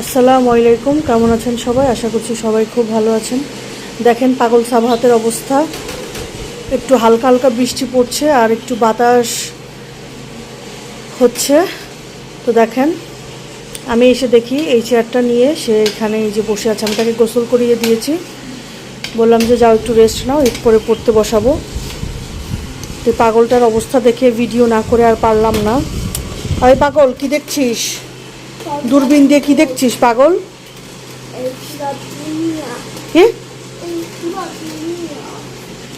আসসালামু আলাইকুম, কেমন আছেন সবাই? আশা করছি সবাই খুব ভালো আছেন। দেখেন পাগল সাবাহাতের অবস্থা। একটু হালকা হালকা বৃষ্টি পড়ছে আর একটু বাতাস হচ্ছে। তো দেখেন, আমি এসে দেখি এই চেয়ারটা নিয়ে সে এখানে এই যে বসে আছে। আমি তাকে গোসল করিয়ে দিয়েছি। বললাম যে, যাও একটু রেস্ট নাও একটু পরে পড়তে বসাবো। তো পাগলটার অবস্থা দেখে ভিডিও না করে আর পারলাম না। আরে পাগল, কি দেখছিস? দূরবীন দিয়ে কি দেখছিস, পাগল?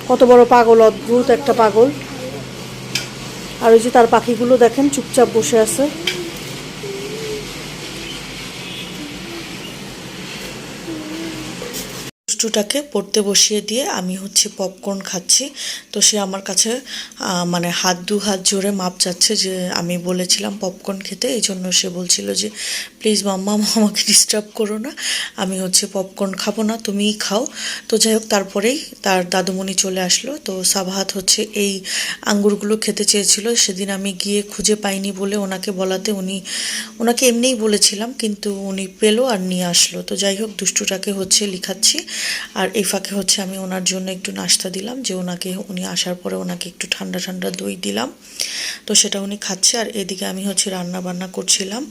কত বড় পাগল, অদ্ভুত একটা পাগল। আর ওই যে তার পাখিগুলো দেখেন, চুপচাপ বসে আছে। দুষ্টুটাকে পড়তে বসিয়ে দিয়ে আমি হচ্ছে পপকর্ন খাচ্ছি। তো সে আমার কাছে মানে হাত দু হাত জোরে মাপ যাচ্ছে যে আমি বলেছিলাম পপকর্ন খেতে এই জন্য সে বলছিল যে প্লিজ মাম্মা, আমাকে ডিস্টার্ব করো না। আমি হচ্ছে পপকর্ন খাব না, তুমিই খাও। তো যাই হোক, তারপরেই তার দাদুমণি চলে আসলো। তো সাবাহাত হচ্ছে এই আঙ্গুরগুলো খেতে চেয়েছিল। সেদিন আমি গিয়ে খুঁজে পাইনি বলে ওনাকে বলাতে উনি, ওনাকে এমনিই বলেছিলাম, কিন্তু উনি পেল আর নিয়ে আসলো। তো যাই হোক, দুষ্টুটাকে হচ্ছে লিখাচ্ছি। আর এই ফাঁকে হচ্ছে আমি ওনার জন্য একটু নাস্তা দিলাম, যে ওনাকে, উনি আসার পরে ওনাকে একটু ঠান্ডা ঠান্ডা দই দিলাম। তো সেটা উনি খাচ্ছে। আর এদিকে আমি হচ্ছে রান্না বান্না করছিলাম।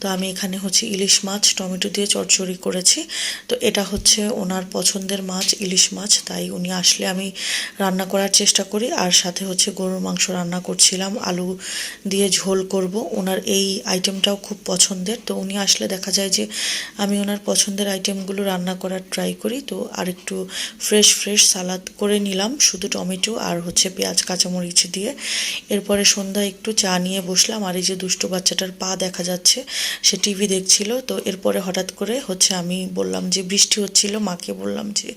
তো আমি এখানে হচ্ছে ইলিশ মাছ, টমেটো দিয়ে চচ্চড়ি করেছি। তো এটা হচ্ছে ওনার পছন্দের মাছ, ইলিশ মাছ। তাই উনি আসলে আমি রান্না করার চেষ্টা করি। আর সাথে হচ্ছে গরুর মাংস রান্না করছিলাম। আলু দিয়ে ঝোল করব। ওনার এই আইটেমটাও খুব পছন্দের। তো উনি আসলে দেখা যায় যে আমি ওনার পছন্দের আইটেমগুলো রান্না করার ট্রাই করি। তো আর একটু ফ্রেশ ফ্রেশ সালাদ করে নিলাম। শুধু টমেটো আর হচ্ছে পেঁয়াজ, কাঁচামরিচ দিয়ে। এরপরে সন্ধ্যায় একটু চা নিয়ে বসলাম। আর এই যে দুষ্টু বাচ্চাটার পা দেখা যাচ্ছে, সে টিভি দেখছিল তো এরপরে হঠাৎ করে হচ্ছে আমি বললাম যে, বৃষ্টি হচ্ছিল, মাকে বললাম যে,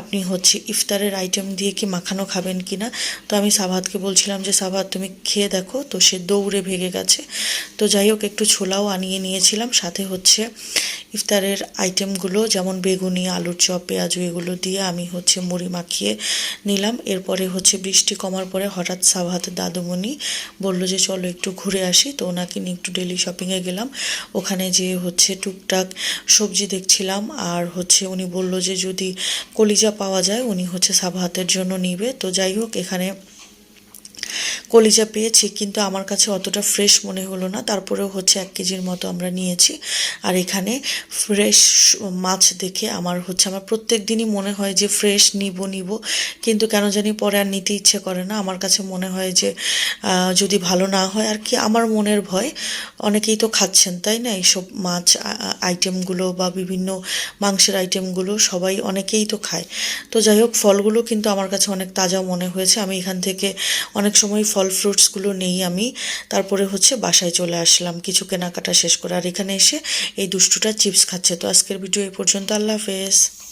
আপনি হচ্ছে ইফতারের আইটেম দিয়ে কি মাখানো খাবেন কি না? তো আমি সাভাতকে বলছিলাম যে, সাভাত, তুমি খেয়ে দেখো, তো সে দৌড়ে ভেঙে গেছে। তো যাই হোক, একটু ছোলাও আনিয়ে নিয়েছিলাম, সাথে হচ্ছে ইফতারের আইটেমগুলো যেমন বেগুনি, আলুর চপ, পেঁয়াজু, এগুলো দিয়ে আমি হচ্ছে মুড়ি মাখিয়ে নিলাম। এরপরে হচ্ছে বৃষ্টি কমার পরে হঠাৎ সাবাহাতের দাদুমণি বলল যে, চলো একটু ঘুরে আসি। তো ওনাকে নিয়ে একটু ডেলি শপিংয়ে গেলাম। ওখানে যে হচ্ছে টুকটাক সবজি দেখছিলাম আর হচ্ছে উনি বলল যে, যদি কলিজা পাওয়া যায়, উনি হচ্ছে সাবাহাতের জন্য নিবে। তো যাই হোক, এখানে কলিজা পেয়েছি, কিন্তু আমার কাছে অতটা ফ্রেশ মনে হলো না। তারপরেও হচ্ছে এক কেজির মতো আমরা নিয়েছি। আর এখানে ফ্রেশ মাছ দেখে আমার হচ্ছে, আমার প্রত্যেক দিনই মনে হয় যে ফ্রেশ নিব নিব। কিন্তু কেন জানি পরে আর নিতে ইচ্ছে করে না। আমার কাছে মনে হয় যে যদি ভালো না হয় আর কি, আমার মনের ভয়। অনেকেই তো খাচ্ছেন, তাই না? এইসব মাছ আইটেমগুলো বা বিভিন্ন মাংসের আইটেমগুলো সবাই অনেকেই তো খায়। তো যাই হোক, ফলগুলো কিন্তু আমার কাছে অনেক তাজা মনে হয়েছে। আমি এখান থেকে অনেক সময় ফল ফ্রুটসগুলো নেই আমি। তারপরে হচ্ছে বাসায় চলে আসলাম। কিছু কেনাকাটা শেষ করে আর এখানে এসে এই দুষ্টুটা চিপস খাচ্ছে। তো আজকের ভিডিও এ পর্যন্ত। আল্লাহ হাফেজ।